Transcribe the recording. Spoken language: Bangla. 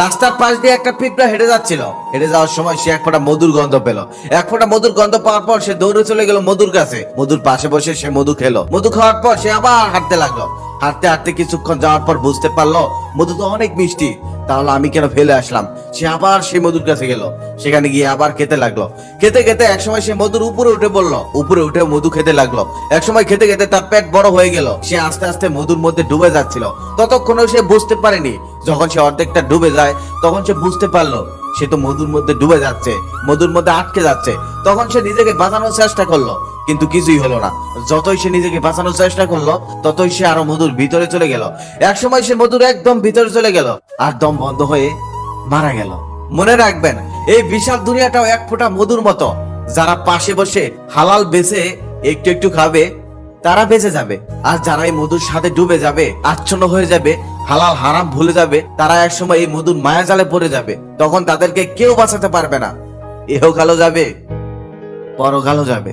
রাস্তার পাশ দিয়ে একটা পিঁপড়া হেঁটে যাচ্ছিল। হেঁটে যাওয়ার সময় সে এক ফোঁটা মধুর গন্ধ পেল। এক ফোঁটা মধুর গন্ধ পাওয়ার পর সে দৌড়ে চলে গেল মধুর কাছে। মধুর পাশে বসে সে মধু খেলো। মধু খাওয়ার পর সে আবার হাঁটতে লাগল। হাঁটতে হাঁটতে কিছুক্ষণ যাওয়ার পর বুঝতে পারল, মধু তো অনেক মিষ্টি। তাহলে আমি কেন ফেলে আসলাম? সে আবার সেই মধুর কাছে গেল। সেখানে গিয়ে আবার খেতে লাগল। খেতে খেতে একসময় সে মধুর উপরে উঠে বলল উপরে উঠে মধু খেতে লাগল। একসময় খেতে খেতে তার পেট বড় হয়ে গেল। সে আস্তে আস্তে মধুর মধ্যে ডুবে যাচ্ছিল। ততক্ষণও সে বুঝতে পারেনি যখন সে অর্ধেকটা ডুবে যায়, তখন সে বুঝতে পারল, সে তো মধুর মধ্যে ডুবে যাচ্ছে, মধুর মধ্যে আটকে যাচ্ছে। তখন সে নিজেকে বাঁচানোর চেষ্টা করল, কিন্তু কিছুই হলো না। যতই সে নিজেকে বাঁচানোর চেষ্টা করল, ততই সে আরও মধুর ভিতরে চলে গেল। এক সময় সে মধুর একদম ভিতরে চলে গেল, আর দম বন্ধ হয়ে মারা গেল। মনে রাখবেন, এই বিশাল দুনিয়াটাও এক ফোঁটা মধুর মতো। যারা পাশে বসে হালাল বেছে একটু একটু খাবে, তারা বেঁচে যাবে। আর যারা এই মধুর সাথে ডুবে যাবে, আচ্ছন্ন হয়ে যাবে হালাল হারাম ভুলে যাবে, তারা এক সময় এই মধুর মায়া জালে পড়ে যাবে। তখন তাদেরকে কেউ বাঁচাতে পারবে না। এহকালও যাবে, পরকালও যাবে।